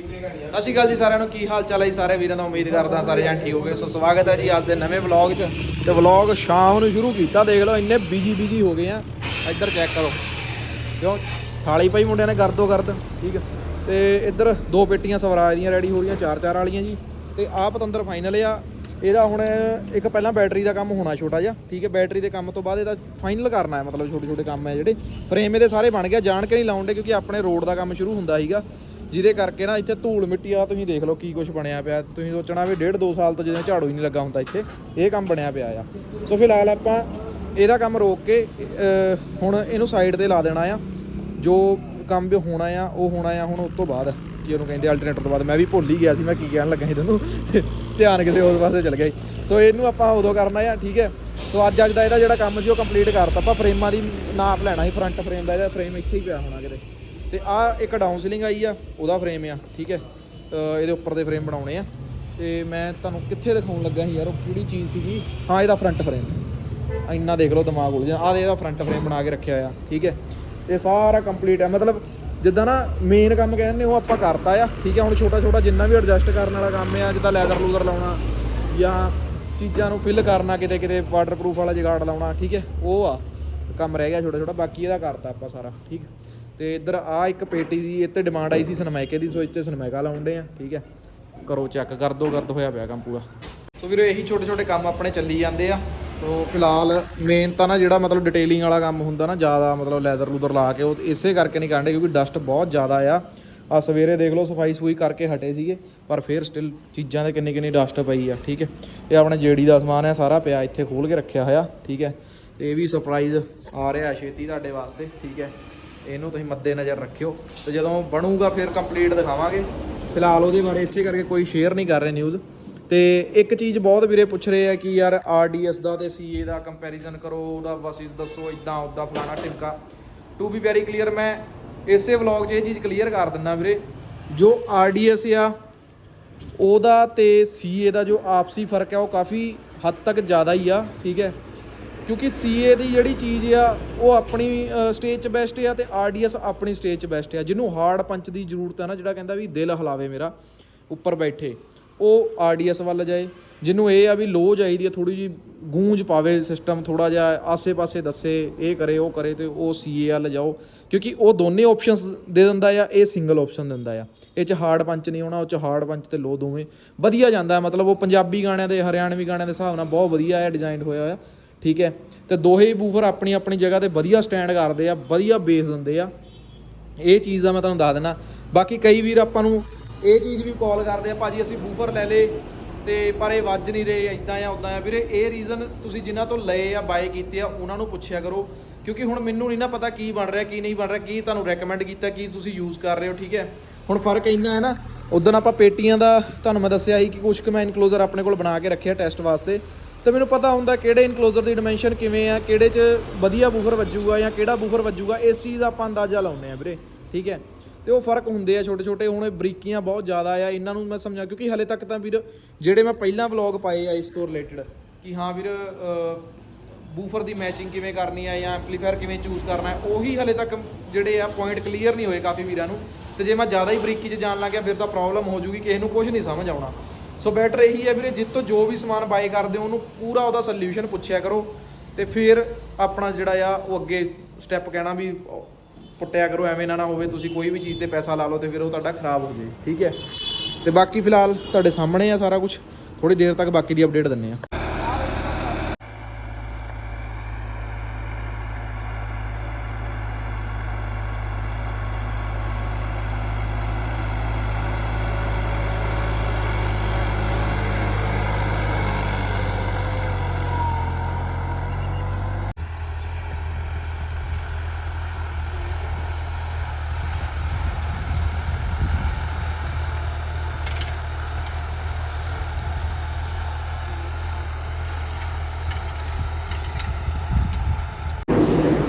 ਸਤਿ ਸ਼੍ਰੀ ਅਕਾਲ ਜੀ ਸਾਰਿਆਂ ਨੂੰ। ਕੀ ਹਾਲ ਚਾਲ ਹੈ ਜੀ ਸਾਰੇ? ਵੀਰਾਂ ਦਾ ਉਮੀਦ ਕਰਦਾ ਸਾਰੇ ਜਣ ਠੀਕ ਹੋਗੇ। ਸੋ ਸਵਾਗਤ ਹੈ ਜੀ ਅੱਜ ਦੇ ਨਵੇਂ ਵਲੌਗ 'ਚ। ਤੇ ਵਲੌਗ ਸ਼ਾਮ ਨੂੰ ਸ਼ੁਰੂ ਕੀਤਾ, ਦੇਖ ਲਓ ਇੰਨੇ ਬਿਜ਼ੀ ਬਿਜ਼ੀ ਹੋ ਗਏ ਆ। ਇੱਧਰ ਚੈੱਕ ਕਰੋ। ਕਿਉਂ? ਥਾਲੀ ਪਾਈ ਮੁੰਡਿਆਂ ਨੇ ਕਰਦੋ ਕਰਦ ਠੀਕ ਹੈ ਤੇ ਇੱਧਰ ਦੋ ਪੇਟੀਆਂ ਸਵਰਾਜ ਦੀਆਂ ਰੈਡੀ ਹੋ ਰਹੀਆਂ ਚਾਰ ਚਾਰ ਵਾਲੀਆਂ ਜੀ। ਤੇ ਆਹ ਪਤੰਦਰ ਫਾਈਨਲ ਆ। ਇਹਦਾ ਹੁਣ ਇੱਕ ਪਹਿਲਾਂ ਬੈਟਰੀ ਦਾ ਕੰਮ ਹੋਣਾ ਛੋਟਾ ਜਿਹਾ, ਠੀਕ ਹੈ ਬੈਟਰੀ ਦੇ ਕੰਮ ਤੋਂ ਬਾਅਦ ਇਹਦਾ ਫਾਈਨਲ ਕਰਨਾ ਹੈ, ਮਤਲਬ ਛੋਟੇ ਛੋਟੇ ਕੰਮ ਹੈ ਜਿਹੜੇ। ਫਰੇਮ ਇਹਦੇ ਸਾਰੇ ਬਣ ਗਿਆ, ਜਾਣ ਕੇ ਨਹੀਂ ਲਾਉਂਦੇ, ਕਿਉਂਕਿ ਆਪਣੇ ਰੋਡ ਦਾ ਕੰਮ ਸ਼ੁਰੂ ਹੁੰਦਾ ਸੀਗਾ। ਜਿਹਦੇ ਕਰਕੇ ਨਾ ਇੱਥੇ ਧੂਲ ਮਿੱਟੀ ਆ ਤੁਸੀਂ ਦੇਖ ਲਓ ਕੀ ਕੁਝ ਬਣਿਆ ਪਿਆ। ਤੁਸੀਂ ਸੋਚਣਾ ਵੀ ਡੇਢ ਦੋ ਸਾਲ ਤੋਂ ਜਦੋਂ ਝਾੜੂ ਹੀ ਨਹੀਂ ਲੱਗਾ ਹੁੰਦਾ ਇੱਥੇ, ਇਹ ਕੰਮ ਬਣਿਆ ਪਿਆ ਆ। ਸੋ ਫਿਲਹਾਲ ਆਪਾਂ ਇਹਦਾ ਕੰਮ ਰੋਕ ਕੇ ਹੁਣ ਇਹਨੂੰ ਸਾਈਡ ਤੇ ਲਾ ਦੇਣਾ ਆ। ਜੋ ਕੰਮ ਵੀ ਹੋਣਾ ਆ, ਉਹ ਹੋਣਾ ਆ ਹੁਣ ਉਸ ਤੋਂ ਬਾਅਦ। ਕੀ ਉਹਨੂੰ ਕਹਿੰਦੇ ਅਲਟਰਨੇਟਰ ਤੋਂ ਬਾਅਦ, ਮੈਂ ਵੀ ਭੁੱਲ ਹੀ ਗਿਆ ਸੀ, ਮੈਂ ਕੀ ਕਹਿਣ ਲੱਗਾ ਸੀ ਤੁਹਾਨੂੰ ਧਿਆਨ ਕਿਸੇ ਹੋਰ ਪਾਸੇ ਚਲ ਗਿਆ ਸੀ। ਸੋ ਇਹਨੂੰ ਆਪਾਂ ਉਦੋਂ ਕਰਨਾ ਆ, ਠੀਕ ਹੈ? ਸੋ ਅੱਜ ਅੱਜ ਦਾ ਇਹਦਾ ਜਿਹੜਾ ਕੰਮ ਸੀ, ਉਹ ਕੰਪਲੀਟ ਕਰਤਾ। ਆਪਾਂ ਫਰੇਮਾਂ ਦੀ ਨਾਪ ਲੈਣਾ ਸੀ ਫਰੰਟ ਫਰੇਮ ਦਾ, ਇਹਦਾ ਫਰੇਮ ਇੱਥੇ ਹੀ ਪਿਆ ਹੋਣਾ ਕਿਤੇ। ਤੇ ਆ ਇੱਕ ਡਾਊਨ ਸੀਲਿੰਗ ਆਈ ਆ, ਉਹਦਾ ਫਰੇਮ ਆ, ਠੀਕ ਹੈ? ਇਹਦੇ ਉੱਪਰ ਦੇ ਫਰੇਮ ਬਣਾਉਣੇ ਆ। ਤੇ ਮੈਂ ਤੁਹਾਨੂੰ ਕਿੱਥੇ ਦਿਖਾਉਣ ਲੱਗਾ ਸੀ ਯਾਰ, ਉਹ ਕਿਹੜੀ ਚੀਜ਼ ਸੀਗੀ? ਹਾਂ, ਇਹਦਾ ਫਰੰਟ ਫਰੇਮ ਇੰਨਾ ਦੇਖ ਲਓ, ਦਿਮਾਗ ਉਲਝ ਆ ਇਹਦਾ ਫਰੰਟ ਫਰੇਮ ਬਣਾ ਕੇ ਰੱਖਿਆ ਆ, ਠੀਕ ਹੈ? ਇਹ ਸਾਰਾ ਕੰਪਲੀਟ ਹੈ ਮਤਲਬ ਜਿੱਦਾਂ ਨਾ ਮੇਨ ਕੰਮ ਕਹਿੰਦੇ ਉਹ ਆਪਾਂ ਕਰਤਾ ਆ, ਠੀਕ ਹੈ? ਹੁਣ ਛੋਟਾ ਛੋਟਾ ਜਿੰਨਾ ਵੀ ਐਡਜਸਟ ਕਰਨ ਵਾਲਾ ਕੰਮ ਆ, ਜਿੱਦਾਂ ਲੈਦਰ ਲੂਦਰ ਲਾਉਣਾ ਜਾਂ ਚੀਜ਼ਾਂ ਨੂੰ ਫਿਲ ਕਰਨਾ, ਕਿਤੇ ਕਿਤੇ ਵਾਟਰਪ੍ਰੂਫ ਵਾਲਾ ਜਗਾੜ ਲਾਉਣਾ, ਠੀਕ ਹੈ? ਉਹ ਆ। ਕੰਮ ਰਹਿ ਗਿਆ ਛੋਟਾ ਛੋਟਾ ਬਾਕੀ ਇਹਦਾ ਕਰਤਾ ਆਪਾਂ ਸਾਰਾ, ਠੀਕ ਤੇ ਇੱਧਰ ਆ ਇੱਕ ਪੇਟੀ ਦੀ ਇੱਥੇ ਡਿਮਾਂਡ ਆਈ ਸੀ ਸਨਮਾਈਕੇ ਦੀ ਸੋ ਇੱਥੇ ਸਨਮਾਈਕਾ ਲਾਉਂਦੇ ਆ, ਠੀਕ ਹੈ। ਕਰੋ ਚੈੱਕ ਕਰ ਦੋ ਕਰਦ ਹੋਇਆ ਪਿਆ ਕੰਮ ਪੂਰਾ। ਸੋ ਵੀਰੋ, ਇਹੀ ਛੋਟੇ ਛੋਟੇ ਕੰਮ ਆਪਣੇ ਚੱਲੀ ਜਾਂਦੇ ਆ। ਸੋ ਫਿਲਹਾਲ ਮੇਨ ਤਾਂ ਨਾ ਜਿਹੜਾ ਮਤਲਬ ਡਿਟੇਲਿੰਗ ਵਾਲਾ ਕੰਮ ਹੁੰਦਾ ਨਾ, ਜ਼ਿਆਦਾ ਮਤਲਬ ਲੈਦਰ ਲੂਦਰ ਲਾ ਕੇ, ਉਹ ਇਸੇ ਕਰਕੇ ਨਹੀਂ ਕਾਂਡੇ ਕਿਉਂਕਿ ਡਸਟ ਬਹੁਤ ਜ਼ਿਆਦਾ ਆ। ਆ ਸਵੇਰੇ ਦੇਖ ਲਓ, ਸਫ਼ਾਈ ਸਫੂਈ ਕਰਕੇ ਹਟੇ ਸੀਗੇ, ਪਰ ਫਿਰ ਸਟਿਲ ਚੀਜ਼ਾਂ ਦੇ ਕਿੰਨੀ ਕਿੰਨੀ ਡਸਟ ਪਈ ਆ, ਠੀਕ ਹੈ। ਇਹ ਆਪਣੇ ਜੇੜੀ ਦਾ ਸਮਾਨ ਆ, ਸਾਰਾ ਪਿਆ ਇੱਥੇ ਖੋਲ ਕੇ ਰੱਖਿਆ ਹੋਇਆ, ਠੀਕ ਹੈ। ਤੇ ਇਹ ਵੀ ਸਰਪ੍ਰਾਈਜ਼ ਆ ਰਿਹਾ ਛੇਤੀ ਤੁਹਾਡੇ ਵਾਸਤੇ, ਠੀਕ ਹੈ। ਇਹਨੂੰ ਤੁਸੀਂ ਮੱਦੇ ਨਜ਼ਰ ਰੱਖਿਓ ਤੇ ਜਦੋਂ ਬਣੂਗਾ ਫਿਰ ਕੰਪਲੀਟ ਦਿਖਾਵਾਂਗੇ। ਫਿਲਹਾਲ ਉਹਦੇ ਬਾਰੇ ਇਸੇ ਕਰਕੇ ਕੋਈ ਸ਼ੇਅਰ ਨਹੀਂ ਕਰ ਰਹੇ ਨਿਊਜ਼ ਤੇ ਇੱਕ ਚੀਜ਼ ਬਹੁਤ ਵੀਰੇ ਪੁੱਛ ਰਹੇ ਆ ਕਿ ਯਾਰ RDS ਦਾ ਤੇ CA ਦਾ ਕੰਪੈਰੀਜ਼ਨ ਕਰੋ, ਉਹਦਾ ਬਸ ਦੱਸੋ ਇਦਾਂ ਉਦਾਂ ਫਲਾਣਾ ਟਿਮਕਾ ਟੂ ਬੀ ਵੈਰੀ ਕਲੀਅਰ ਮੈਂ ਇਸੇ ਵਲੌਗ 'ਚ ਇਹ ਚੀਜ਼ ਕਲੀਅਰ ਕਰ ਦਿੰਦਾ ਵੀਰੇ। ਜੋ RDS ਆ, ਉਹਦਾ ਤੇ CA ਦਾ ਜੋ ਆਪਸੀ ਫ਼ਰਕ ਹੈ ਉਹ ਕਾਫੀ ਹੱਦ ਤੱਕ ਜ਼ਿਆਦਾ ਹੀ ਆ, ਠੀਕ ਹੈ। ਕਿਉਂਕਿ CA ਦੀ ਜਿਹੜੀ ਚੀਜ਼ ਆ, ਉਹ ਆਪਣੀ ਸਟੇਜ 'ਚ ਬੈਸਟ ਆ ਤੇ RDS ਆਪਣੀ ਸਟੇਜ 'ਚ ਬੈਸਟ ਆ। ਜਿਹਨੂੰ ਹਾਰਡ ਪੰਚ ਦੀ ਜ਼ਰੂਰਤ ਆ ਨਾ, ਜਿਹੜਾ ਕਹਿੰਦਾ ਵੀ ਦਿਲ ਹਲਾਵੇ ਮੇਰਾ, ਉੱਪਰ ਬੈਠੇ, ਉਹ RDS ਵੱਲ ਜਾਏ। ਜਿਹਨੂੰ ਇਹ ਆ ਵੀ ਲੋ ਚਾਹੀਦੀ ਆ ਥੋੜੀ ਜੀ ਗੂੰਜ ਪਾਵੇ ਸਿਸਟਮ ਥੋੜਾ ਜਿਹਾ ਆਸੇ-ਪਾਸੇ ਦੱਸੇ, ਇਹ ਕਰੇ, ਉਹ ਕਰੇ ਤੇ ਉਹ CA ਵੱਲ ਜਾਓ। ਕਿਉਂਕਿ ਉਹ ਦੋਨੇ ਆਪਸ਼ਨਸ ਦੇ ਦਿੰਦਾ ਆ, ਇਹ ਸਿੰਗਲ ਆਪਸ਼ਨ ਦਿੰਦਾ ਆ। ਇਹ ਚ ਹਾਰਡ ਪੰਚ ਨਹੀਂ ਹੋਣਾ, ਉਹ ਚ ਹਾਰਡ ਪੰਚ ਤੇ ਲੋ ਦੋਵੇਂ। ਵਧੀਆ ਜਾਂਦਾ, ਮਤਲਬ ਉਹ ਪੰਜਾਬੀ ਗਾਣਿਆਂ ਦੇ, ਹਰਿਆਣਵੀ ਗਾਣਿਆਂ ਦੇ ਹਿਸਾਬ ਨਾਲ ਬਹੁਤ ਵਧੀਆ ਹੈ ਡਿਜ਼ਾਈਨ ਹੋਇਆ ਹੋਇਆ। ਠੀਕ ਹੈ? ਤੇ ਦੋਹੇ ਬੂਫਰ ਆਪਣੀ ਆਪਣੀ ਜਗ੍ਹਾ ਤੇ ਵਧੀਆ ਸਟੈਂਡ ਕਰਦੇ ਆ, ਵਧੀਆ ਬੇਸ ਦਿੰਦੇ ਆ। ਇਹ ਚੀਜ਼ ਦਾ ਮੈਂ ਤੁਹਾਨੂੰ ਦੱਸ ਦਿੰਦਾ। ਬਾਕੀ ਕਈ ਵੀਰ ਆਪਾਂ ਨੂੰ ਇਹ ਚੀਜ਼ ਵੀ ਕਾਲ ਕਰਦੇ ਆ, ਭਾਜੀ ਅਸੀਂ ਬੂਫਰ ਲੈ ਲੇ ਤੇ ਪਰ ਇਹ ਵੱਜ ਨਹੀਂ ਰਹੇ ਇਦਾਂ ਆ ਉਦਾਂ ਆ। ਵੀਰੇ, ਇਹ ਰੀਜ਼ਨ ਤੁਸੀਂ ਜਿਨ੍ਹਾਂ ਤੋਂ ਲਏ ਆ ਬਾਏ ਕੀਤੇ ਆ, ਉਹਨਾਂ ਨੂੰ ਪੁੱਛਿਆ ਕਰੋ। ਕਿਉਂਕਿ ਹੁਣ ਮੈਨੂੰ ਨਹੀਂ ਨਾ ਪਤਾ ਕੀ ਬਣ ਰਿਹਾ, ਕੀ ਨਹੀਂ ਬਣ ਰਿਹਾ, ਕੀ ਤੁਹਾਨੂੰ ਰეკਮੈਂਡ ਕੀਤਾ, ਕੀ ਤੁਸੀਂ ਯੂਜ਼ ਕਰ ਰਹੇ ਹੋ, ਠੀਕ ਹੈ? ਹੁਣ ਫ਼ਰਕ ਇੰਨਾ ਹੈ ਨਾ ਉਦੋਂ ਆਪਾਂ ਪੇਟੀਆਂ ਦਾ ਤੁਹਾਨੂੰ ਮੈਂ ਦੱਸਿਆ ਸੀ ਕਿ ਕੁਝ ਕੁ ਮੈਂ ਇਨਕਲੋਜ਼ਰ ਆਪਣੇ ਕੋਲ ਬਣਾ ਕੇ ਰੱਖਿਆ ਟੈਸਟ ਵਾਸਤੇ। ਤੇ ਮੈਨੂੰ ਪਤਾ ਹੁੰਦਾ ਕਿਹੜੇ ਇਨਕਲੋਜ਼ਰ ਦੀ ਡਾਈਮੈਂਸ਼ਨ ਕਿਵੇਂ ਆ, ਕਿਹੜੇ 'ਚ ਵਧੀਆ ਬੂਫਰ ਵੱਜੂਗਾ ਜਾਂ ਕਿਹੜਾ ਬੂਫਰ ਵੱਜੂਗਾ, ਇਸ ਚੀਜ਼ ਦਾ ਆਪਾਂ ਅੰਦਾਜ਼ਾ ਲਾਉਂਦੇ ਆ ਵੀਰੇ, ਠੀਕ ਹੈ? ਤੇ ਉਹ ਫ਼ਰਕ ਹੁੰਦੇ ਆ ਛੋਟੇ ਛੋਟੇ, ਹੁਣ ਇਹ ਬਰੀਕੀਆਂ ਬਹੁਤ ਜ਼ਿਆਦਾ ਆ, ਇਹਨਾਂ ਨੂੰ ਮੈਂ ਸਮਝਾ, ਕਿਉਂਕਿ ਹਲੇ ਤੱਕ ਤਾਂ ਵੀਰ ਜਿਹੜੇ ਮੈਂ ਪਹਿਲਾਂ ਵਲੌਗ ਪਾਏ ਆ ਇਸ ਤੋਂ ਰਿਲੇਟਡ ਕਿ ਹਾਂ ਵੀਰ ਬੂਫਰ ਦੀ ਮੈਚਿੰਗ ਕਿਵੇਂ ਕਰਨੀ ਆ ਜਾਂ ਐਂਪਲੀਫਾਇਰ ਕਿਵੇਂ ਚੂਜ਼ ਕਰਨਾ ਹੈ, ਉਹੀ ਹਲੇ ਤੱਕ ਜਿਹੜੇ ਆ ਪੁਆਇੰਟ ਕਲੀਅਰ ਨਹੀਂ ਹੋਏ ਕਾਫੀ ਵੀਰਾਂ ਨੂੰ, ਤੇ ਜੇ ਮੈਂ ਜ਼ਿਆਦਾ ਹੀ ਬਰੀਕੀ 'ਚ ਜਾਣ ਲੱਗ ਗਿਆ, ਫਿਰ ਤਾਂ ਪ੍ਰੋਬਲਮ ਹੋ ਜੂਗੀ, ਕਿਸੇ ਨੂੰ ਕੁਝ ਨਹੀਂ ਸਮਝ ਆਉਣਾ। ਸੋ ਬੈਟਰ ਇਹੀ ਹੈ ਵੀਰੇ, ਜਿੱਤੋਂ, ਜੋ ਵੀ ਸਮਾਨ ਬਾਏ ਕਰਦੇ ਹੋ, ਉਹਨੂੰ ਪੂਰਾ ਉਹਦਾ ਸੋਲੂਸ਼ਨ ਪੁੱਛਿਆ ਕਰੋ ਤੇ ਫਿਰ ਆਪਣਾ ਜਿਹੜਾ ਆ, ਉਹ ਅੱਗੇ ਸਟੈਪ ਕਹਿਣਾ ਵੀ ਪੁੱਟਿਆ ਕਰੋ, ਐਵੇਂ ਨਾ ਨਾ ਹੋਵੇ, ਤੁਸੀਂ ਕੋਈ ਵੀ ਚੀਜ਼ ਤੇ ਪੈਸਾ ਲਾ ਲਓ ਤੇ ਫਿਰ ਉਹ ਤੁਹਾਡਾ ਖਰਾਬ ਹੋ ਜਾਏ ਠੀਕ ਹੈ? ਤੇ ਬਾਕੀ ਫਿਲਹਾਲ ਤੁਹਾਡੇ ਸਾਹਮਣੇ ਆ ਸਾਰਾ ਕੁਝ ਥੋੜੀ ਦੇਰ ਤੱਕ ਬਾਕੀ ਦੀ ਅਪਡੇਟ ਦਿੰਨੇ ਆ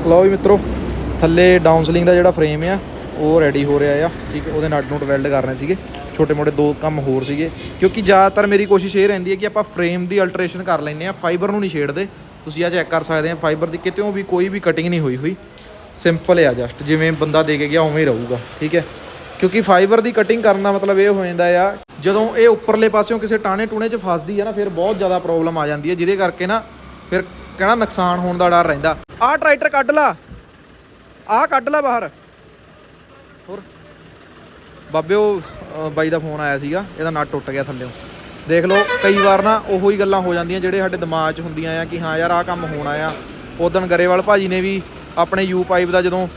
ਲਓ ਵੀ ਮਿੱਤਰੋ, ਥੱਲੇ ਡਾਊਨ ਸਲਿੰਗ ਦਾ ਜਿਹੜਾ ਫਰੇਮ ਆ, ਉਹ ਰੈਡੀ ਹੋ ਰਿਹਾ ਆ। ਠੀਕ ਉਹਦੇ ਨਟ ਨੂਟ ਵੈਲਡ ਕਰਨੇ ਸੀਗੇ। ਛੋਟੇ ਮੋਟੇ ਦੋ ਕੰਮ ਹੋਰ ਸੀਗੇ। ਕਿਉਂਕਿ ਜ਼ਿਆਦਾਤਰ ਮੇਰੀ ਕੋਸ਼ਿਸ਼ ਇਹ ਰਹਿੰਦੀ ਹੈ ਕਿ ਆਪਾਂ ਫਰੇਮ ਦੀ ਅਲਟਰੇਸ਼ਨ ਕਰ ਲੈਂਦੇ ਆ ਫਾਈਬਰ ਨੂੰ ਨਹੀਂ ਛੇੜਦੇ। ਤੁਸੀਂ ਆ ਚੈੱਕ ਕਰ ਸਕਦੇ ਆ ਫਾਈਬਰ ਦੀ ਕਿਤੇੋਂ ਵੀ ਕੋਈ ਵੀ ਕਟਿੰਗ ਨਹੀਂ ਹੋਈ ਹੋਈ। ਸਿੰਪਲ ਆ ਜਸਟ ਜਿਵੇਂ ਬੰਦਾ ਦੇ ਕੇ ਗਿਆ, ਉਵੇਂ ਹੀ ਰਹੂਗਾ। ਠੀਕ ਹੈ, ਕਿਉਂਕਿ ਫਾਈਬਰ ਦੀ ਕਟਿੰਗ ਕਰਨ ਦਾ ਮਤਲਬ ਇਹ ਹੋ ਜਾਂਦਾ ਆ, ਜਦੋਂ ਇਹ ਉੱਪਰਲੇ ਪਾਸਿਓਂ ਕਿਸੇ ਟਾਣੇ ਟੂਣੇ 'ਚ ਫਸਦੀ ਆ ਨਾ, ਫਿਰ ਬਹੁਤ ਜ਼ਿਆਦਾ ਪ੍ਰੋਬਲਮ ਆ ਜਾਂਦੀ ਹੈ, ਜਿਹਦੇ ਕਰਕੇ ਨਾ ਫਿਰ ਕਹਿਣਾ ਨੁਕਸਾਨ ਹੋਣ ਦਾ ਡਰ ਰਹਿੰਦਾ। ਆਹ ਟਰੈਕਟਰ ਕੱਢ ਲਾ। ਆਹ ਕੱਢ ਲਾ ਬਾਹਰ। ਹੋਰ। ਬਾਬੇ, ਉਹ ਬਾਈ ਦਾ ਫੋਨ ਆਇਆ ਸੀਗਾ, ਇਹਦਾ ਨਟ ਟੁੱਟ ਗਿਆ ਥੱਲੇੋਂ। ਦੇਖ ਲਓ, ਕਈ ਵਾਰ ਨਾ ਉਹੋ ਹੀ ਗੱਲਾਂ ਹੋ ਜਾਂਦੀਆਂ ਜਿਹੜੇ ਸਾਡੇ ਦਿਮਾਗ 'ਚ ਹੁੰਦੀਆਂ ਆ ਕਿ ਹਾਂ ਯਾਰ, ਆਹ ਕੰਮ ਹੋਣਾ ਆ। ਉਦੋਂ ਗਰੇਵਾਲ ਭਾਜੀ ਨੇ ਵੀ ਆਪਣੇ ਯੂ ਪਾਈਪ ਦਾ ਜਦੋਂ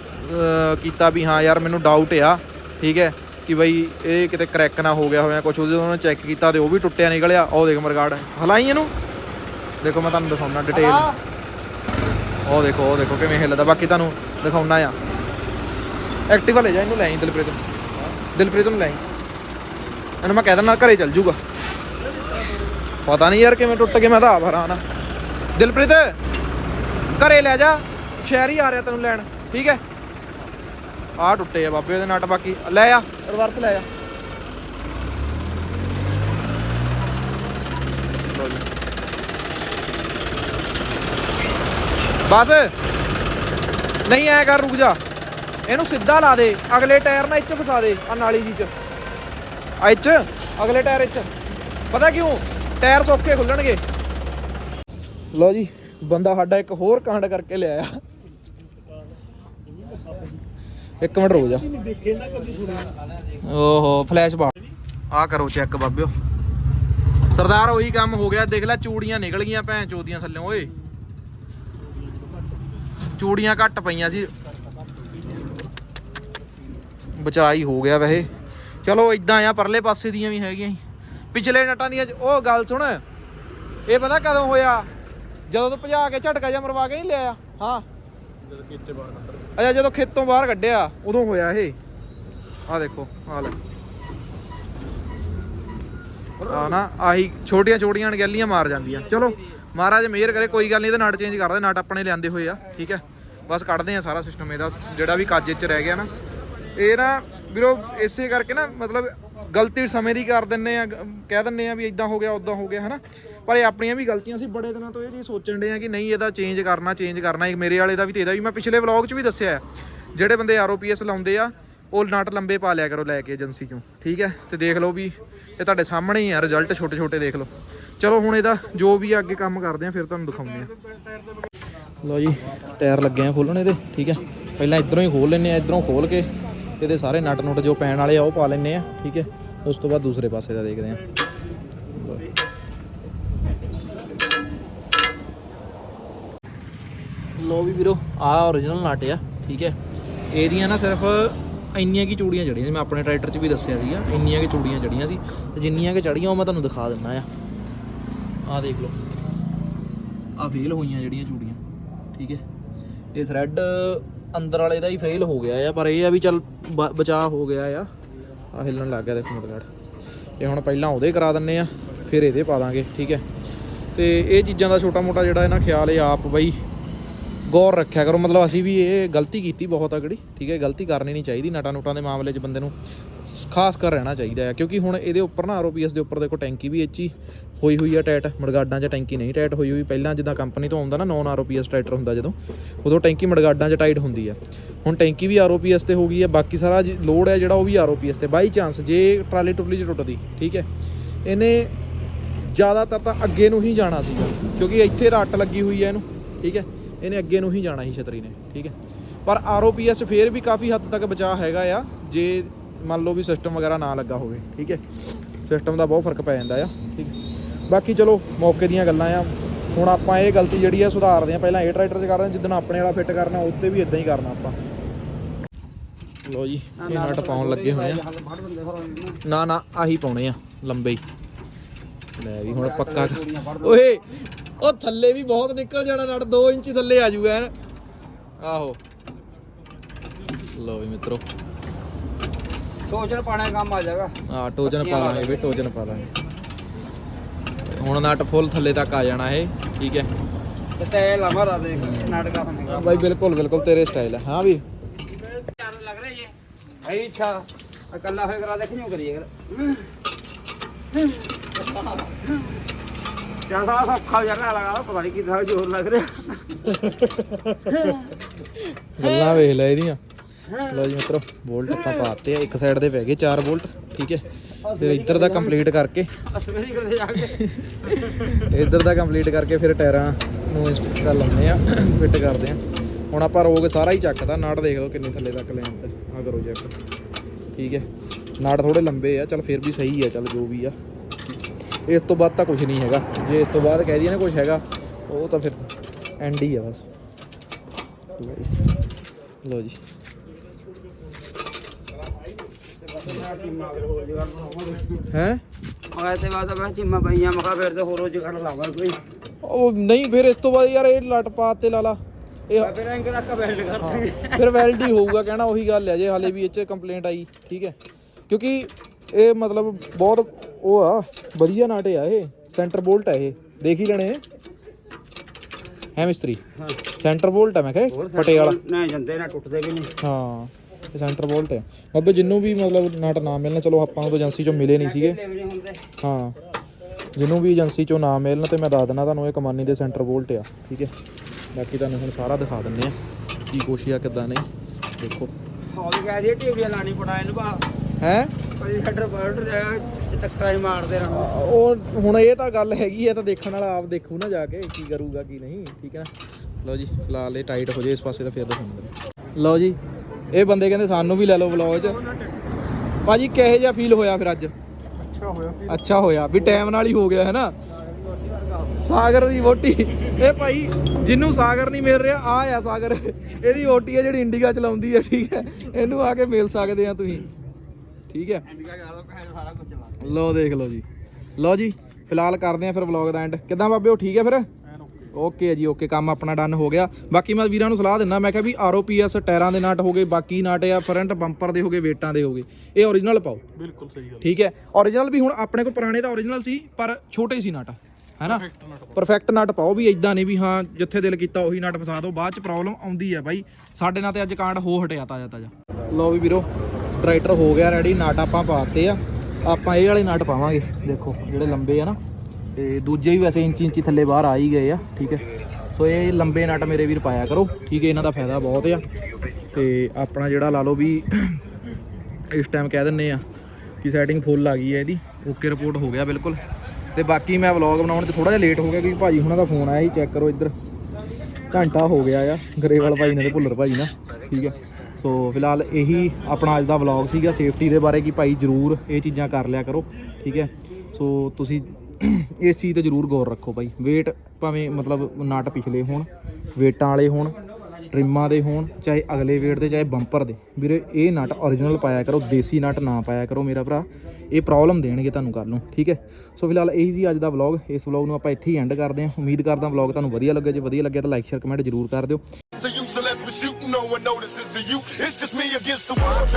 ਕੀਤਾ ਵੀ ਹਾਂ ਯਾਰ, ਮੈਨੂੰ ਡਾਊਟ ਆ, ਠੀਕ ਹੈ, ਕਿ ਬਈ ਇਹ ਕਿਤੇ ਕਰੈਕ ਨਾ ਹੋ ਗਿਆ ਹੋਇਆ ਕੁਝ ਉਹਦੇ ਉਹਨਾਂ ਨੇ ਚੈੱਕ ਕੀਤਾ ਤੇ ਉਹ ਵੀ ਟੁੱਟਿਆ ਨਿਕਲਿਆ। ਉਹ ਦੇਖ ਮਰਗਾੜ। ਹਲਾਈ ਇਹਨੂੰ। ਦੇਖੋ, ਮੈਂ ਤੁਹਾਨੂੰ ਦਿਖਾਉਣਾ ਡਿਟੇਲ ਉਹ ਦੇਖੋ ਉਹ ਦੇਖੋ ਕਿਵੇਂ ਹਿੱਲਦਾ। ਬਾਕੀ ਤੁਹਾਨੂੰ ਦਿਖਾਉਣਾ ਆ। ਐਕਟਿਵਾ ਲੈ ਜਾ, ਇਹਨੂੰ ਲੈ ਆਈ, ਦਿਲਪ੍ਰੀਤ ਨੂੰ। ਦਿਲਪ੍ਰੀਤ ਨੂੰ ਲੈ ਆਈ। ਇਹਨੂੰ ਮੈਂ ਕਹਿ ਦਿੰਦਾ, ਘਰੇ ਚੱਲ ਜੂਗਾ। ਪਤਾ ਨਹੀਂ ਯਾਰ ਕਿਵੇਂ ਟੁੱਟ ਗਿਆ, ਮੈਂ ਤਾਂ ਆਪ ਹੈਰਾਨ ਆ। ਦਿਲਪ੍ਰੀਤ, ਘਰੇ ਲੈ ਜਾ। ਸ਼ਹਿਰ ਹੀ ਆ ਰਿਹਾ ਤੈਨੂੰ ਲੈਣ। ਠੀਕ ਹੈ? ਆਹ ਟੁੱਟੇ ਆ ਬਾਬੇ, ਉਹਦੇ ਨਟ ਬਾਕੀ। ਲੈ ਆ, ਰਿਵਰਸ ਲੈ ਆ। ਬਸ। ਨਹੀਂ, ਐ ਕਰ, ਰੁਕ ਜਾ। ਇਹਨੂੰ ਸਿੱਧਾ ਲਾ ਦੇ। ਅਗਲੇ ਟਾਇਰ ਨਾਲ ਇੱਚ ਫਸਾ ਦੇ ਆ ਨਾਲੀ ਜੀ ਚ। ਆ ਇੱਚ, ਅਗਲੇ ਟਾਇਰ ਇੱਚ। ਪਤਾ ਕਿਉਂ? ਟਾਇਰ ਸੌਖੇ ਖੁੱਲਣਗੇ। ਲਓ ਜੀ, ਬੰਦਾ ਸਾਡਾ ਇੱਕ ਹੋਰ ਕਾਂਡ ਕਰਕੇ ਲਿਆਇਆ। ਇੱਕ ਮਿੰਟ ਰੁਕ ਜਾ। ਓਹੋ ਫਲੈਸ਼ ਬਾਲ ਆ ਕਰੋ ਚੈੱਕ ਬਾਬਿਓ। ਸਰਦਾਰ, ਉਹੀ ਕੰਮ ਹੋ ਗਿਆ। ਦੇਖ ਲੈ, ਚੂੜੀਆਂ ਨਿਕਲ ਗਈਆਂ ਭੈਣ ਚੋਦੀਆਂ ਥੱਲੇ, ਓਏ। ਚੂੜੀਆਂ ਘੱਟ ਪਈਆਂ ਸੀ। ਬਚਾਈ ਹੋ ਗਿਆ ਵੈਸੇ। ਚਲੋ ਇਦਾਂ ਆ ਪਰਲੇ ਪਾਸੇ ਦੀਆਂ ਵੀ ਹੈਗੀਆਂ ਸੀ। ਪਿਛਲੇ ਨਟਾਂ ਦੀਆਂ ਉਹ ਗੱਲ ਸੁਣ। ਇਹ ਪਤਾ ਕਦੋਂ ਹੋਇਆ? ਜਦੋਂ ਤੂੰ ਭਜਾ ਕੇ ਝਟਕਾ ਜਾਂ ਮਰਵਾ ਕੇ ਨਹੀਂ ਲਿਆ ਹਾਂ। ਅੱਛਾ ਜਦੋਂ ਖੇਤੋਂ ਬਾਹਰ ਕੱਢਿਆ ਉਦੋਂ ਹੋਇਆ ਇਹ? ਆ ਦੇਖੋ ਆ ਲੈ। ਆ ਨਾ ਆਹੀ ਛੋਟੀਆਂ ਛੋਟੀਆਂ ਅਣਗਹਿਲੀਆਂ ਮਾਰ ਜਾਂਦੀਆਂ। ਚਲੋ ਮਹਾਰਾਜ ਮਿਹਰ ਕਰੇ, ਕੋਈ ਗੱਲ ਨਹੀਂ, ਇਹਦੇ ਨਟ ਚੇਂਜ ਕਰਦੇ, ਨਟ ਆਪਣੇ ਲਿਆਂਦੇ ਹੋਏ ਆ, ਠੀਕ ਹੈ? ਬਸ ਕੱਢਦੇ ਆ ਸਾਰਾ ਸਿਸਟਮ ਇਹਦਾ ਜਿਹੜਾ ਵੀ ਕਾਜੇ 'ਚ ਰਹਿ ਗਿਆ ਨਾ। ਇਹ ਨਾ ਵੀਰੋ, ਇਸੇ ਕਰਕੇ ਨਾ, ਮਤਲਬ ਗਲਤੀ ਸਮੇਂ ਦੀ ਕਰ ਦਿੰਨੇ ਆ ਕਹਿ ਦਿੰਨੇ ਆ ਵੀ ਇਦਾਂ ਹੋ ਗਿਆ ਉਦਾਂ ਹੋ ਗਿਆ, ਹਨਾ? ਪਰ ਇਹ ਆਪਣੀਆਂ ਵੀ ਗਲਤੀਆਂ ਸੀ, ਬੜੇ ਦਿਨਾਂ ਤੋਂ ਇਹ ਜੀ ਸੋਚਣ ਦੇ ਆ ਕਿ ਨਹੀਂ, ਇਹਦਾ ਚੇਂਜ ਕਰਨਾ ਚੇਂਜ ਕਰਨਾ, ਇੱਕ ਮੇਰੇ ਵਾਲੇ ਦਾ ਵੀ ਤੇ ਇਹਦਾ ਵੀ। ਮੈਂ ਪਿਛਲੇ ਵਲੌਗ 'ਚ ਵੀ ਦੱਸਿਆ ਜਿਹੜੇ ਬੰਦੇ ਆਰਓਪੀਐਸ ਲਾਉਂਦੇ ਆ, ਉਹ ਨਟ ਲੰਬੇ ਪਾ ਲਿਆ ਕਰੋ ਲੈ ਕੇ ਏਜੰਸੀ ਚੋਂ, ਠੀਕ ਹੈ? ਤੇ ਦੇਖ ਲਓ ਵੀ, ਇਹ ਤੁਹਾਡੇ ਸਾਹਮਣੇ ਹੀ ਆ ਰਿਜ਼ਲਟ ਛੋਟੇ ਛੋਟੇ ਦੇਖ ਲਓ। ਚਲੋ ਹੁਣ ਇਹਦਾ ਜੋ ਵੀ ਅੱਗੇ ਕੰਮ ਕਰਦੇ ਆ, ਫਿਰ ਤੁਹਾਨੂੰ ਦਿਖਾਉਂਦੇ ਆ। ਲਓ ਜੀ, ਟਾਇਰ ਲੱਗੇ ਆ ਖੋਲਣ ਇਹਦੇ, ਠੀਕ ਹੈ ਪਹਿਲਾਂ ਇਧਰੋਂ ਹੀ ਖੋਲ ਲੈਨੇ ਆ, ਇਧਰੋਂ ਖੋਲ ਕੇ ਇਹਦੇ ਸਾਰੇ ਨਟ ਨੁੱਟ ਜੋ ਪੈਣ ਵਾਲੇ ਆ, ਉਹ ਪਾ ਲੈਨੇ ਆ, ਠੀਕ ਹੈ ਉਸ ਤੋਂ ਬਾਅਦ ਦੂਸਰੇ ਪਾਸੇ ਦਾ ਦੇਖਦੇ ਆ। ਲਓ। ਲੋ ਵੀ ਵੀਰੋ, ਆ origignal ਨਟ ਆ, ਠੀਕ ਹੈ ਇਹਦੀਆਂ ਨਾ ਸਿਰਫ ਇੰਨੀਆਂ ਕੀ ਚੂੜੀਆਂ ਚੜੀਆਂ ਸੀ, ਮੈਂ ਆਪਣੇ ਟਰੈਕਟਰ 'ਚ ਵੀ ਦੱਸਿਆ ਸੀਗਾ, ਇੰਨੀਆਂ ਕੀ ਚੂੜੀਆਂ ਚੜੀਆਂ ਸੀ। ਤੇ ਜਿੰਨੀਆਂ ਕਿ ਚੜੀਆਂ ਉਹ ਮੈਂ ਤੁਹਾਨੂੰ ਦਿਖਾ ਦਿੰਦਾ ਆ। ਆ ਦੇਖ ਲਓ। ਆ ਫੇਲ ਹੋਈਆਂ ਜਿਹੜੀਆਂ ਚੂੜੀਆਂ, ਠੀਕ ਹੈ। ਇਹ ਥ੍ਰੈਡ ਅੰਦਰ ਵਾਲੇ ਦਾ ਹੀ ਫੇਲ ਹੋ ਗਿਆ ਆ, ਪਰ ਇਹ ਆ ਵੀ ਚੱਲ ਬਚਾਅ ਹੋ ਗਿਆ ਆ। ਆ ਹਿੱਲਣ ਲੱਗ ਗਿਆ, ਦੇਖੋ ਮਤਲਬ ਇਹ ਹੁਣ ਪਹਿਲਾਂ ਉਹਦੇ ਕਰਾ ਦਿੰਨੇ ਆ, ਫਿਰ ਇਹਦੇ ਪਾ ਦਾਂਗੇ, ਠੀਕ ਹੈ। ਤੇ ਇਹ ਚੀਜ਼ਾਂ ਦਾ ਛੋਟਾ ਮੋਟਾ ਜਿਹੜਾ ਇਹਨਾਂ ਖਿਆਲ ਇਹ ਆਪ ਬਈ ਗੌਰ ਰੱਖਿਆ ਕਰੋ। ਮਤਲਬ ਅਸੀਂ ਵੀ ਇਹ ਗਲਤੀ ਕੀਤੀ ਬਹੁਤ ਅਗੜੀ ਠੀਕ ਹੈ। ਗਲਤੀ ਕਰਨੀ ਨਹੀਂ ਚਾਹੀਦੀ ਨਟਾਂ ਨੂਟਾਂ ਦੇ ਮਾਮਲੇ 'ਚ ਬੰਦੇ ਨੂੰ। ਖਾਸ ਕਰ ਰਹਿਣਾ ਚਾਹੀਦਾ ਹੈ ਕਿਉਂਕਿ ਹੁਣ ਇਹਦੇ ਉੱਪਰ ਨਾ ਆਰਓਪੀਐਸ ਦੇ ਉੱਪਰ ਦੇਖੋ ਟੈਂਕੀ ਵੀ ਇੱਚੀ ਹੋਈ ਹੋਈ ਆ ਟਾਈਟ ਮੜਗਾਡਾਂ 'ਚ ਟੈਂਕੀ ਨਹੀਂ ਟਾਈਟ ਹੋਈ ਹੋਈ, ਪਹਿਲਾਂ ਜਿੱਦਾਂ ਕੰਪਨੀ ਤੋਂ ਆਉਂਦਾ ਨਾ ਨੌਨ ਆਰਓਪੀਐਸ ਟਰੈਕਟਰ ਹੁੰਦਾ ਜਦੋਂ, ਉਦੋਂ ਟੈਂਕੀ ਮੜਗਾਡਾਂ 'ਚ ਟਾਈਟ ਹੁੰਦੀ ਆ। ਹੁਣ ਟੈਂਕੀ ਵੀ ਆਰਓਪੀਐਸ ਤੇ ਹੋ ਗਈ ਆ, ਬਾਕੀ ਸਾਰਾ ਲੋਡ ਹੈ ਜਿਹੜਾ ਉਹ ਵੀ ਆਰਓਪੀਐਸ ਤੇ ਬਾਈ ਚਾਂਸ ਜੇ ਟਰਾਲੀ ਟੁਰਲੀ 'ਚ ਟੁੱਟਦੀ, ਠੀਕ ਹੈ। ਇਹਨੇ ਜ਼ਿਆਦਾਤਰ ਤਾਂ ਅੱਗੇ ਨੂੰ ਹੀ ਜਾਣਾ ਸੀਗਾ, ਕਿਉਂਕਿ ਇੱਥੇ ਰੱਟ ਲੱਗੀ ਹੋਈ ਹੈ ਇਹਨੂੰ, ਠੀਕ ਹੈ। ਇਹਨੇ ਅੱਗੇ ਨੂੰ ਹੀ ਜਾਣਾ ਸੀ ਛਤਰੀ ਨੇ, ਠੀਕ ਹੈ। ਪਰ ਆਰਓਪੀਐਸ ਫੇਰ ਵੀ ਕਾਫੀ ਹੱਦ ਤੱਕ ਬਚਾਅ ਹੈਗਾ ਆ, ਜੇ ਮੰਨ ਲਓ ਵੀ ਸਿਸਟਮ ਵਗੈਰਾ ਨਾ ਲੱਗਾ ਹੋਵੇ ਠੀਕ ਹੈ? ਸਿਸਟਮ ਦਾ ਬਹੁਤ ਫ਼ਰਕ ਪੈ ਜਾਂਦਾ ਆ ਠੀਕ ਹੈ? ਬਾਕੀ ਚਲੋ ਮੌਕੇ ਦੀਆਂ ਗੱਲਾਂ ਆ। ਹੁਣ ਆਪਾਂ ਇਹ ਗਲਤੀ ਜਿਹੜੀ ਆ ਸੁਧਾਰਦੇ ਆ। ਪਹਿਲਾਂ ਇਹ ਟਰੈਕਟਰ 'ਚ ਕਰਦੇ ਆ ਜਿੱਦਣ ਆਪਣੇ ਵਾਲਾ ਫਿੱਟ ਕਰਨਾ ਉੱਤੇ ਵੀ ਇਦਾਂ ਹੀ ਕਰਨਾ ਆਪਾਂ। ਲੋ ਜੀ ਇਹ ਨਟ ਪਾਉਣ ਲੱਗੇ ਹੋਏ ਆ। ਨਾ ਨਾ ਆਹੀ ਪਾਉਣੇ ਆ ਲੰਬੇ ਹੀ। ਲੈ ਵੀ ਹੁਣ ਪੱਕਾ ਓਏ ਉਹ ਥੱਲੇ ਵੀ ਬਹੁਤ ਨਿਕਲ ਜਾਣਾ ਨਟ 2 ਇੰਚ ਥੱਲੇ ਆ ਜੂਗਾ ਐਨ। ਆਹੋ। ਲੋ ਵੀ ਮਿੱਤਰੋ। ਸੋਚਣ ਪਾਣਾ ਕੰਮ ਆ ਜਾਏਗਾ। ਆ ਟੋਜਨ ਪਾ ਲਾਂਗੇ ਵੀ ਟੋਜਨ ਪਾ ਲਾਂਗੇ। ਹੁਣ ਨਟ ਫੁੱਲ ਥੱਲੇ ਤੱਕ ਆ ਜਾਣਾ ਇਹ ਠੀਕ ਹੈ। ਤੇ ਤੈ ਲਮਾ ਦੇ ਨਾਟਕਾ ਫਨੇਗਾ ਬਾਈ ਬਿਲਕੁਲ ਬਿਲਕੁਲ ਤੇਰੇ ਸਟਾਈਲ ਹੈ ਹਾਂ ਵੀਰ। ਚਾਰ ਲੱਗ ਰਿਹਾ ਜੀ ਭਾਈ ਅੱਛਾ। ਇਕੱਲਾ ਹੋਏ ਕਰਾ ਦੇਖ ਨਹੀਂ ਕਰੀਏ ਕਰ ਚਾਹ ਸਾਲਾ ਸੌਖਾ ਜਰਾ ਲਗਾ ਪਤਾ ਨਹੀਂ ਕਿੱਥਾ ਜ਼ੋਰ ਲੱਗ ਰਿਹਾ। ਗੱਲਾਂ ਵੇਖ ਲੈ ਇਹਦੀਆਂ। ਲਓ ਜੀ ਮਿੱਤਰੋ, ਬੋਲਟ ਆਪਾਂ ਪਾਤੇ ਆ। ਇੱਕ ਸਾਈਡ ਦੇ ਪੈ ਗਏ 4 ਬੋਲਟ, ਠੀਕ ਹੈ? ਫਿਰ ਇੱਧਰ ਦਾ ਕੰਪਲੀਟ ਕਰਕੇ। ਇੱਧਰ ਦਾ ਕੰਪਲੀਟ ਕਰਕੇ ਫਿਰ ਟਾਇਰਾਂ ਨੂੰ ਇੰਸਟਾਲ ਲਾਉਂਦੇ ਆ ਫਿੱਟ ਕਰਦੇ ਆ। ਹੁਣ ਆਪਾਂ ਰੋਗ ਸਾਰਾ ਹੀ ਚੱਕਦਾ ਨਾਟ ਦੇਖ ਲਓ ਕਿੰਨੇ ਥੱਲੇ ਤੱਕ ਲੈ ਆਂਦਾ ਆ ਕਰੋ ਚੈੱਕ ਠੀਕ ਹੈ? ਨਾੜ ਥੋੜੇ ਲੰਬੇ ਆ, ਚਲ ਫਿਰ ਵੀ ਸਹੀ ਆ, ਚਲ ਜੋ ਵੀ ਆ। ਇਸ ਤੋਂ ਬਾਅਦ ਤਾਂ ਕੁਝ ਨਹੀਂ ਹੈਗਾ। ਜੇ ਇਸ ਤੋਂ ਬਾਅਦ ਕਹਿ ਦਈਏ ਨਾ ਕੁਝ ਹੈਗਾ, ਉਹ ਤਾਂ ਫਿਰ ਐਂਡ ਹੀ ਆ ਬਸ। ਲਓ ਜੀ। ਲਓ ਜੀ ਹੈ ਮੈਂ ਤੇ ਬਾਅਦ ਮੈਂ ਚਿੰਮਾ ਪਈਆਂ ਮੈਂ ਕਿਹਾ ਫਿਰ ਤੇ ਹੋਰ ਰੋਜ਼ਗਾਰ ਲਾਵਾਂ ਕੋਈ ਉਹ ਨਹੀਂ ਫਿਰ ਇਸ ਤੋਂ ਬਾਅਦ ਯਾਰ ਇਹ ਲੱਟ ਪਾਤੇ ਲਾ ਲਾ ਇਹ ਮੈਂ ਫਿਰ ਐਂਕ ਰੱਖ ਬੈਲਡ ਕਰ ਦਾਂਗੇ ਫਿਰ ਵੈਲਡ ਹੀ ਹੋਊਗਾ ਕਹਿਣਾ ਉਹੀ ਗੱਲ ਹੈ ਜੇ ਹਾਲੇ ਵੀ ਇਹ ਚ ਕੰਪਲੇਂਟ ਆਈ ਠੀਕ ਹੈ ਕਿਉਂਕਿ ਇਹ ਮਤਲਬ ਬਹੁਤ ਉਹ ਆ ਵਧੀਆ ਨਾਟੇ ਆ ਇਹ ਸੈਂਟਰ ਬੋਲਟ ਆ ਇਹ ਦੇਖ ਹੀ ਲੈਣੇ ਹੈ ਮਿਸਤਰੀ ਹਾਂ ਸੈਂਟਰ ਬੋਲਟ ਆ ਮੈਂ ਕਿਹਾ ਫਟੇ ਵਾਲਾ ਨਾ ਜਾਂਦੇ ਨਾ ਟੁੱਟਦੇ ਵੀ ਨਹੀਂ ਹਾਂ ਇਹ ਸੈਂਟਰ ਬੋਲਟ ਹੈ। ਬਾਬੇ ਜਿੰਨੂੰ ਵੀ ਮਤਲਬ ਨਟ ਨਾ ਮਿਲਣ ਚਲੋ ਆਪਾਂ ਨੂੰ ਤਾਂ ਏਜੰਸੀ ਚੋਂ ਮਿਲੇ ਨਹੀਂ ਸੀਗੇ। ਹਾਂ। ਜਿਹਨੂੰ ਵੀ ਏਜੰਸੀ ਚੋਂ ਨਾ ਮਿਲਣ ਤੇ ਮੈਂ ਦੱਸ ਦਿੰਦਾ ਤੁਹਾਨੂੰ ਇਹ ਕਮਾਨੀ ਦੇ ਸੈਂਟਰ ਬੋਲਟ ਆ ਠੀਕ ਹੈ? ਬਾਕੀ ਤੁਹਾਨੂੰ ਹੁਣ ਸਾਰਾ ਦਿਖਾ ਦਿੰਦੇ ਆ ਕੀ ਕੁਛ ਆ ਕਿੱਦਾਂ ਨਹੀਂ ਦੇਖੋ। ਹਾਂ ਵੀ ਕਹਿ ਦੀ ਟੀਵੀ ਲਾਣੀ ਪੜਾ ਇਹਨੂੰ ਬਾ ਹੈ? ਕੋਈ ਹੈਡਰ ਬਰਡ ਟੱਕਰਾਂ ਹੀ ਮਾਰਦੇ ਰਹੋ। ਉਹ ਹੁਣ ਇਹ ਤਾਂ ਗੱਲ ਹੈਗੀ ਹੈ ਤਾਂ ਦੇਖਣ ਵਾਲਾ ਆਪ ਦੇਖੂ ਨਾ ਜਾ ਕੇ ਕੀ ਕਰੂਗਾ ਕੀ ਨਹੀਂ ਠੀਕ ਹੈ ਨਾ? ਲਓ ਜੀ ਫਿਲਹਾਲ ਇਹ ਟਾਈਟ ਹੋ ਜੇ ਇਸ ਪਾਸੇ ਤਾਂ ਫਿਰ ਦਿਖਾਉਂਦੇ ਲਓ ਜੀ ਇਹ ਬੰਦੇ ਕਹਿੰਦੇ ਸਾਨੂੰ ਵੀ ਲੈ ਲਓ ਵਲੌਗ 'ਚ। ਭਾਜੀ ਕਿਹੋ ਜਿਹਾ ਫੀਲ ਹੋਇਆ ਫਿਰ ਅੱਜ? ਅੱਛਾ ਹੋਇਆ ਅੱਛਾ ਹੋਇਆ ਵੀ ਟਾਈਮ ਨਾਲ ਹੀ ਹੋ ਗਿਆ ਹੈ ਨਾ ਸਾਗਰ ਦੀ ਵੋਟੀ ਇਹ ਭਾਈ ਜਿੰਨੂੰ ਸਾਗਰ ਨਹੀਂ ਮਿਲ ਰਿਹਾ ਆ ਆ ਸਾਗਰ। ਇਹਦੀ ਵੋਟੀ ਹੈ ਜਿਹੜੀ ਇੰਡੀਗਾ ਚਲਾਉਂਦੀ ਹੈ ਠੀਕ ਹੈ? ਇਹਨੂੰ ਆ ਕੇ ਮਿਲ ਸਕਦੇ ਆ ਤੁਸੀਂ। ਠੀਕ ਹੈ? ਲਓ ਦੇਖ ਲਓ ਜੀ। ਲਓ ਜੀ ਫਿਲਹਾਲ ਕਰਦੇ ਆ ਫਿਰ ਵਲੌਗ ਦਾ ਐਂਡ ਕਿੱਦਾਂ ਬਾਬੇ ਉਹ ਠੀਕ ਹੈ ਫਿਰ? ਓਕੇ ਜੀ ਓਕੇ ਕੰਮ ਆਪਣਾ ਡਨ ਹੋ ਗਿਆ। ਬਾਕੀ ਮੈਂ ਵੀਰਾਂ ਨੂੰ ਸਲਾਹ ਦਿੰਦਾ ਮੈਂ ਕਿਹਾ ਵੀ ਆਰਓਪੀਐਸ ਟਾਇਰਾਂ ਦੇ ਨਟ ਹੋ ਗਏ ਬਾਕੀ ਨਟ ਆ ਫਰੰਟ ਬੰਪਰ ਦੇ ਹੋ ਗਏ ਵੇਟਾਂ ਦੇ ਹੋ ਗਏ। ਇਹ ਓਰੀਜਨਲ ਪਾਓ। ਬਿਲਕੁਲ ਸਹੀ ਗੱਲ ਠੀਕ ਹੈ? ਓਰੀਜਨਲ ਵੀ ਹੁਣ ਆਪਣੇ ਕੋਲ ਪੁਰਾਣੇ ਤਾਂ ਓਰੀਜਨਲ ਸੀ ਪਰ ਛੋਟੇ ਸੀ ਨਟ ਹੈਨਾ? ਪਰਫੈਕਟ ਨਟ ਪਾਓ। ਵੀ ਇਦਾਂ ਨਹੀਂ ਵੀ ਹਾਂ ਜਿੱਥੇ ਦਿਲ ਕੀਤਾ ਉਹੀ ਨਟ ਫਸਾ ਦਿਓ ਬਾਅਦ ਚ ਪ੍ਰੋਬਲਮ ਆਉਂਦੀ ਹੈ ਬਾਈ। ਸਾਡੇ ਨਾਲ ਤੇ ਅੱਜ ਕਾਂਡ ਹੋ ਹਟਿਆ ਤਾਜਾ ਤਾਜਾ। ਲਓ ਵੀ ਵੀਰੋ ਟਰੈਕਟਰ ਹੋ ਗਿਆ ਰੈਡੀ ਨਟ ਆਪਾਂ ਪਾਤੇ ਆ। ਆਪਾਂ ਇਹ ਵਾਲੇ ਨਟ ਪਾਵਾਂਗੇ ਦੇਖੋ ਜਿਹੜੇ ਲੰਬੇ ਆ ਨਾ। ਤੇ ਦੂਜੇ ਵੀ ਵੈਸੇ ਇੰਚੀ ਇੰਚੀ ਥੱਲੇ ਬਾਹਰ ਆ ਹੀ ਗਏ ਆ, ਠੀਕ ਹੈ। ਸੋ ਇਹ ਲੰਬੇ ਨਟ ਮੇਰੇ ਵੀਰ ਪਾਇਆ ਕਰੋ, ਠੀਕ ਹੈ, ਇਹਨਾਂ ਦਾ ਫਾਇਦਾ ਬਹੁਤ ਆ। ਤੇ ਆਪਣਾ ਜਿਹੜਾ ਲਾ ਲਓ ਵੀ ਇਸ ਟਾਈਮ ਕਹਿ ਦਿੰਨੇ ਆ ਕਿ ਸੈਟਿੰਗ ਫੁੱਲ ਆ ਗਈ ਹੈ ਇਹਦੀ ਓਕੇ ਰਿਪੋਰਟ ਹੋ ਗਿਆ ਬਿਲਕੁਲ। ਤੇ ਬਾਕੀ ਮੈਂ ਵਲੌਗ ਬਣਾਉਣ 'ਚ ਥੋੜਾ ਜਿਹਾ ਲੇਟ ਹੋ ਗਿਆ ਕਿਉਂਕਿ ਭਾਜੀ ਹੁਣਾਂ ਦਾ ਫੋਨ ਆਇਆ ਸੀ ਚੈੱਕ ਕਰੋ ਇੱਧਰ। ਘੰਟਾ ਹੋ ਗਿਆ ਆ, ਗਰੇਵਾਲ ਭਾਈ ਨੇ ਤੇ ਭੁੱਲਰ ਭਾਜੀ ਨਾ ਠੀਕ ਹੈ। ਸੋ ਫਿਲਹਾਲ ਇਹੀ ਆਪਣਾ ਅੱਜ ਦਾ ਵਲੌਗ ਸੀਗਾ ਸੇਫਟੀ ਦੇ ਬਾਰੇ ਕਿ ਭਾਈ ਜਰੂਰ ਇਹ ਚੀਜ਼ਾਂ ਕਰ ਲਿਆ ਕਰੋ, ਠੀਕ ਹੈ। ਸੋ ਤੁਸੀਂ ਇਸ ਚੀਜ਼ ਤੇ ਜਰੂਰ ਗੌਰ ਰੱਖੋ ਭਾਈ weight ਭਾਵੇਂ ਮਤਲਬ ਨਟ ਪਿਛਲੇ ਹੋਣ ਵੇਟਾਂ ਵਾਲੇ ਹੋਣ ਟ੍ਰਿਮਾਂ ਦੇ ਹੋਣ ਚਾਹੇ ਅਗਲੇ weight ਦੇ ਚਾਹੇ ਬੰਪਰ ਦੇ। ਵੀਰੇ ਇਹ ਨਟ origignal ਪਾਇਆ ਕਰੋ ਦੇਸੀ ਨਟ ਨਾ ਪਾਇਆ ਕਰੋ ਮੇਰਾ ਭਰਾ। ਇਹ ਪ੍ਰੋਬਲਮ ਦੇਣਗੇ ਤੁਹਾਨੂੰ ਕੱਲ ਨੂੰ ਠੀਕ ਹੈ? ਸੋ ਫਿਲਹਾਲ ਇਹੀ ਸੀ ਅੱਜ ਦਾ ਵਲੌਗ ਇਸ ਵਲੌਗ ਨੂੰ ਆਪਾਂ ਇੱਥੇ ਹੀ ਐਂਡ ਕਰਦੇ ਹਾਂ। ਉਮੀਦ ਕਰਦਾ ਵਲੌਗ ਤੁਹਾਨੂੰ ਵਧੀਆ ਲੱਗਿਆ ਜੇ ਵਧੀਆ ਲੱਗਿਆ ਤਾਂ ਲਾਈਕ ਸ਼ੇਅਰ ਕਮੈਂਟ ਜਰੂਰ ਕਰ ਦਿਓ। The use unless we're shooting. No one notices the you. It's just me against the world.